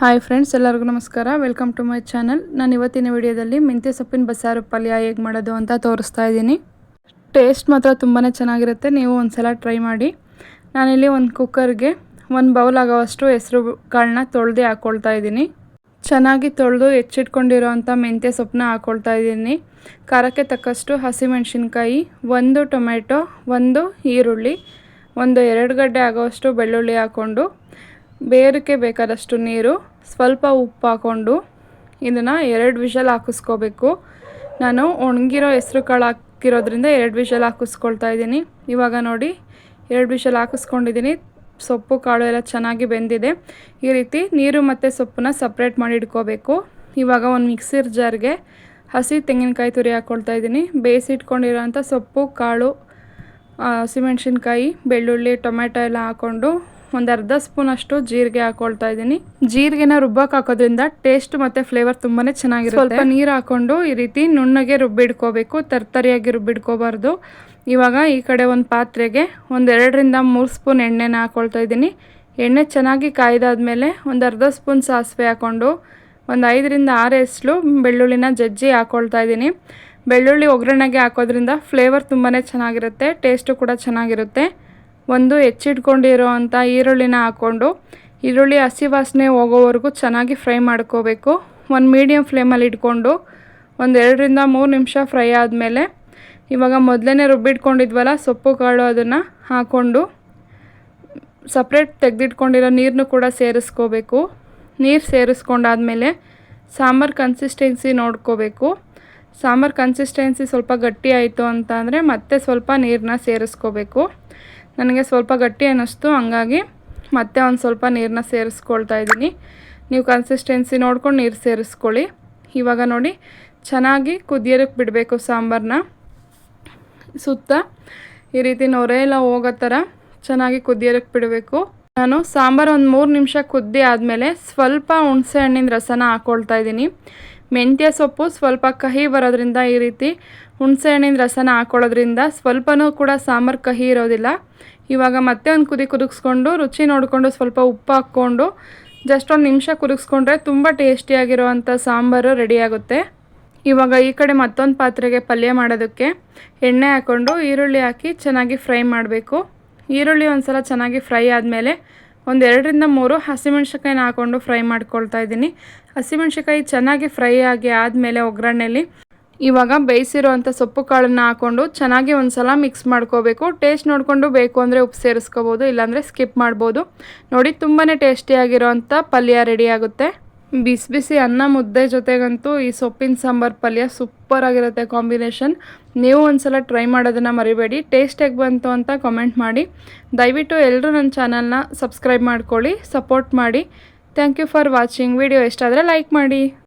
Hi friends ಎಲ್ಲರಿಗೂ ನಮಸ್ಕಾರ. Welcome to my channel ನಾನು ಇವತ್ತಿನ ವಿಡಿಯೋದಲ್ಲಿ ಮೆಂತ್ಯ ಸೊಪ್ಪಿನ ಬಸ್ಸಾರು ಪಲ್ಯ ಹೇಗೆ ಮಾಡೋದು ಅಂತ ತೋರಿಸ್ತಾ ಇದ್ದೀನಿ. ಟೇಸ್ಟ್ ಮಾತ್ರ ತುಂಬಾ ಚೆನ್ನಾಗಿರುತ್ತೆ. ನೀವು ಒಂದು ಸಲ ಟ್ರೈ ಮಾಡಿ. ನಾನಿಲ್ಲಿ ಒಂದು ಕುಕ್ಕರ್ಗೆ ಒಂದು ಬೌಲ್ ಆಗೋವಷ್ಟು ಹೆಸರು ಕಾಳನ್ನ ತೊಳೆದು ಹಾಕ್ಕೊಳ್ತಾ ಇದ್ದೀನಿ. ಚೆನ್ನಾಗಿ ತೊಳೆದು ಹೆಚ್ಚಿಟ್ಕೊಂಡಿರೋ ಅಂಥ ಮೆಂತ್ಯ ಸೊಪ್ಪನ್ನ ಹಾಕ್ಕೊಳ್ತಾ ಇದ್ದೀನಿ. ಖಾರಕ್ಕೆ ತಕ್ಕಷ್ಟು ಹಸಿಮೆಣಸಿನ್ಕಾಯಿ, ಒಂದು ಟೊಮೆಟೊ, ಒಂದು ಈರುಳ್ಳಿ, ಒಂದು ಎರಡು ಗಡ್ಡೆ ಆಗೋವಷ್ಟು ಬೆಳ್ಳುಳ್ಳಿ ಹಾಕ್ಕೊಂಡು ಬೇರಕ್ಕೆ ಬೇಕಾದಷ್ಟು ನೀರು, ಸ್ವಲ್ಪ ಉಪ್ಪು ಹಾಕ್ಕೊಂಡು ಇದನ್ನು ಎರಡು ವಿಷಲ್ ಹಾಕಿಸ್ಕೋಬೇಕು. ನಾನು ಒಣಗಿರೋ ಹೆಸ್ರು ಕಾಳು ಹಾಕಿರೋದ್ರಿಂದ ಎರಡು ವಿಷಲ್ ಹಾಕಿಸ್ಕೊಳ್ತಾ ಇದ್ದೀನಿ. ಇವಾಗ ನೋಡಿ, ಎರಡು ವಿಷಲ್ ಹಾಕಿಸ್ಕೊಂಡಿದ್ದೀನಿ. ಸೊಪ್ಪು, ಕಾಳು ಎಲ್ಲ ಚೆನ್ನಾಗಿ ಬೆಂದಿದೆ. ಈ ರೀತಿ ನೀರು ಮತ್ತು ಸೊಪ್ಪನ್ನ ಸಪ್ರೇಟ್ ಮಾಡಿ ಇಟ್ಕೋಬೇಕು. ಇವಾಗ ಒಂದು ಮಿಕ್ಸಿರ್ ಜಾರ್ಗೆ ಹಸಿ ತೆಂಗಿನಕಾಯಿ ತುರಿ ಹಾಕ್ಕೊಳ್ತಾ ಇದ್ದೀನಿ. ಬೇಯಿಸಿಟ್ಕೊಂಡಿರೋಂಥ ಸೊಪ್ಪು, ಕಾಳು ಹಸಿಮೆಣ್ಸಿನ್ಕಾಯಿ ಬೆಳ್ಳುಳ್ಳಿ ಟೊಮೆಟೊ ಎಲ್ಲ ಹಾಕ್ಕೊಂಡು ಒಂದು ಅರ್ಧ ಸ್ಪೂನ್ ಅಷ್ಟು ಜೀರಿಗೆ ಹಾಕೊಳ್ತಾ ಇದ್ದೀನಿ. ಜೀರಿಗೆನ ರುಬ್ಬಕ್ಕೆ ಹಾಕೋದ್ರಿಂದ ಟೇಸ್ಟ್ ಮತ್ತು ಫ್ಲೇವರ್ ತುಂಬಾ ಚೆನ್ನಾಗಿರುತ್ತೆ. ಸ್ವಲ್ಪ ನೀರು ಹಾಕೊಂಡು ಈ ರೀತಿ ನುಣ್ಣಗೆ ರುಬ್ಬಿಡ್ಕೋಬೇಕು, ತರ್ತರಿಯಾಗಿ ರುಬ್ಬಿಡ್ಕೋಬಾರ್ದು. ಇವಾಗ ಈ ಕಡೆ ಒಂದು ಪಾತ್ರೆಗೆ ಒಂದು ಎರಡರಿಂದ ಮೂರು ಸ್ಪೂನ್ ಎಣ್ಣೆನ ಹಾಕೊಳ್ತಾ ಇದ್ದೀನಿ. ಎಣ್ಣೆ ಚೆನ್ನಾಗಿ ಕಾಯ್ದಾದ್ಮೇಲೆ ಒಂದು ಅರ್ಧ ಸ್ಪೂನ್ ಸಾಸಿವೆ ಹಾಕ್ಕೊಂಡು ಒಂದು ಐದರಿಂದ ಆರು ಎಸ್ಲು ಬೆಳ್ಳುಳ್ಳಿನ ಜಜ್ಜಿ ಹಾಕ್ಕೊಳ್ತಾ ಇದ್ದೀನಿ. ಬೆಳ್ಳುಳ್ಳಿ ಒಗ್ಗರಣೆಗೆ ಹಾಕೋದ್ರಿಂದ ಫ್ಲೇವರ್ ತುಂಬಾ ಚೆನ್ನಾಗಿರುತ್ತೆ ಟೇಸ್ಟು ಕೂಡ ಚೆನ್ನಾಗಿರುತ್ತೆ. ಒಂದು ಹೆಚ್ಚಿಟ್ಕೊಂಡಿರೋ ಅಂಥ ಈರುಳ್ಳಿನ ಹಾಕ್ಕೊಂಡು, ಈರುಳ್ಳಿ ಹಸಿ ವಾಸನೆ ಹೋಗೋವರೆಗೂ ಚೆನ್ನಾಗಿ ಫ್ರೈ ಮಾಡ್ಕೋಬೇಕು. ಒಂದು ಮೀಡಿಯಮ್ ಫ್ಲೇಮಲ್ಲಿ ಇಟ್ಕೊಂಡು, ಒಂದು ಎರಡರಿಂದ ಮೂರು ನಿಮಿಷ ಫ್ರೈ ಆದಮೇಲೆ, ಇವಾಗ ಮೊದಲೇ ರುಬ್ಬಿಟ್ಕೊಂಡಿದ್ವಲ್ಲ ಸೊಪ್ಪು ಕಾಳು ಅದನ್ನು ಹಾಕ್ಕೊಂಡು ಸಪ್ರೇಟ್ ತೆಗೆದಿಟ್ಕೊಂಡಿರೋ ನೀರನ್ನು ಕೂಡ ಸೇರಿಸ್ಕೋಬೇಕು. ನೀರು ಸೇರಿಸ್ಕೊಂಡಾದಮೇಲೆ ಸಾಂಬಾರು ಕನ್ಸಿಸ್ಟೆನ್ಸಿ ನೋಡ್ಕೋಬೇಕು. ಸಾಂಬಾರು ಕನ್ಸಿಸ್ಟೆನ್ಸಿ ಸ್ವಲ್ಪ ಗಟ್ಟಿ ಆಯಿತು ಅಂತ ಅಂದರೆ ಮತ್ತೆ ಸ್ವಲ್ಪ ನೀರನ್ನ ಸೇರಿಸ್ಕೋಬೇಕು. ನನಗೆ ಸ್ವಲ್ಪ ಗಟ್ಟಿ ಅನ್ನಿಸ್ತು, ಹಂಗಾಗಿ ಮತ್ತೆ ಒಂದು ಸ್ವಲ್ಪ ನೀರನ್ನ ಸೇರಿಸ್ಕೊಳ್ತಾ ಇದ್ದೀನಿ. ನೀವು ಕನ್ಸಿಸ್ಟೆನ್ಸಿ ನೋಡ್ಕೊಂಡು ನೀರು ಸೇರಿಸ್ಕೊಳ್ಳಿ. ಇವಾಗ ನೋಡಿ, ಚೆನ್ನಾಗಿ ಕುದಿಯೋದಕ್ಕೆ ಬಿಡಬೇಕು ಸಾಂಬಾರನ್ನ ಸುತ್ತ ಈ ರೀತಿ ನೊರೆ ಎಲ್ಲ ಹೋಗೋ ಥರ ಚೆನ್ನಾಗಿ ಕುದಿಯೋದಕ್ಕೆ ಬಿಡಬೇಕು. ನಾನು ಸಾಂಬಾರು ಒಂದು ಮೂರು ನಿಮಿಷ ಕುದ್ದಿ ಆದಮೇಲೆ ಸ್ವಲ್ಪ ಹುಣಸೆ ಹಣ್ಣಿನ ರಸನ ಹಾಕ್ಕೊಳ್ತಾ ಇದ್ದೀನಿ. ಮೆಂತ್ಯ ಸೊಪ್ಪು ಸ್ವಲ್ಪ ಕಹಿ ಬರೋದ್ರಿಂದ ಈ ರೀತಿ ಹುಣಸೆ ಹಣ್ಣಿನ ರಸನ ಹಾಕ್ಕೊಳ್ಳೋದ್ರಿಂದ ಸ್ವಲ್ಪನೂ ಕೂಡ ಸಾಂಬಾರು ಕಹಿ ಇರೋದಿಲ್ಲ. ಇವಾಗ ಮತ್ತೆ ಒಂದು ಕುದಿ ಕುದಿಸ್ಕೊಂಡು, ರುಚಿ ನೋಡಿಕೊಂಡು ಸ್ವಲ್ಪ ಉಪ್ಪು ಹಾಕ್ಕೊಂಡು, ಜಸ್ಟ್ ಒಂದು ನಿಮಿಷ ಕುದಿಸ್ಕೊಂಡ್ರೆ ತುಂಬ ಟೇಸ್ಟಿಯಾಗಿರುವಂಥ ಸಾಂಬಾರು ರೆಡಿಯಾಗುತ್ತೆ ಇವಾಗ ಈ ಕಡೆ ಮತ್ತೊಂದು ಪಾತ್ರೆಗೆ ಪಲ್ಯ ಮಾಡೋದಕ್ಕೆ ಎಣ್ಣೆ ಹಾಕ್ಕೊಂಡು ಈರುಳ್ಳಿ ಹಾಕಿ ಚೆನ್ನಾಗಿ ಫ್ರೈ ಮಾಡಬೇಕು. ಈರುಳ್ಳಿ ಒಂದು ಸಲ ಚೆನ್ನಾಗಿ ಫ್ರೈ ಆದಮೇಲೆ ಒಂದು ಎರಡರಿಂದ ಮೂರು ಹಸಿಮೆಣ್ಸಿಕಾಯಿನ ಹಾಕ್ಕೊಂಡು ಫ್ರೈ ಮಾಡ್ಕೊಳ್ತಾ ಇದ್ದೀನಿ. ಹಸಿಮೆಣ್ಸಿಕಾಯಿ ಚೆನ್ನಾಗಿ ಫ್ರೈ ಆಗಿ ಆದಮೇಲೆ ಒಗ್ಗರಣೆಯಲ್ಲಿ ಇವಾಗ ಬೇಯಿಸಿರುವಂಥ ಸೊಪ್ಪು ಕಾಳನ್ನು ಹಾಕ್ಕೊಂಡು ಚೆನ್ನಾಗಿ ಒಂದು ಸಲ ಮಿಕ್ಸ್ ಮಾಡ್ಕೋಬೇಕು. ಟೇಸ್ಟ್ ನೋಡಿಕೊಂಡು ಬೇಕು ಅಂದರೆ ಉಪ್ಪು ಸೇರಿಸ್ಕೋಬೋದು, ಇಲ್ಲಾಂದರೆ ಸ್ಕಿಪ್ ಮಾಡ್ಬೋದು. ನೋಡಿ ತುಂಬಾ ಟೇಸ್ಟಿಯಾಗಿರೋವಂಥ ಪಲ್ಯ ರೆಡಿ ಆಗುತ್ತೆ. ಬಿಸಿ ಬಿಸಿ ಅನ್ನ ಮುದ್ದೆ ಜೊತೆಗಂತೂ ಈ ಸೊಪ್ಪಿನ ಸಾಂಬಾರು ಪಲ್ಯ ಸೂಪರ್ ಆಗಿರುತ್ತೆ ಕಾಂಬಿನೇಷನ್ ನೀವು ಒಂದ್ಸಲ ಟ್ರೈ ಮಾಡೋದನ್ನು ಮರಿಬೇಡಿ. ಟೇಸ್ಟ್ ಹೇಗೆ ಬಂತು ಅಂತ ಕಮೆಂಟ್ ಮಾಡಿ. ದಯವಿಟ್ಟು ಎಲ್ಲರೂ ನನ್ನ ಚಾನಲ್ನ ಸಬ್ಸ್ಕ್ರೈಬ್ ಮಾಡ್ಕೊಳ್ಳಿ ಸಪೋರ್ಟ್ ಮಾಡಿ. Thank you for watching video ಎಷ್ಟಾದರೆ like ಮಾಡಿ.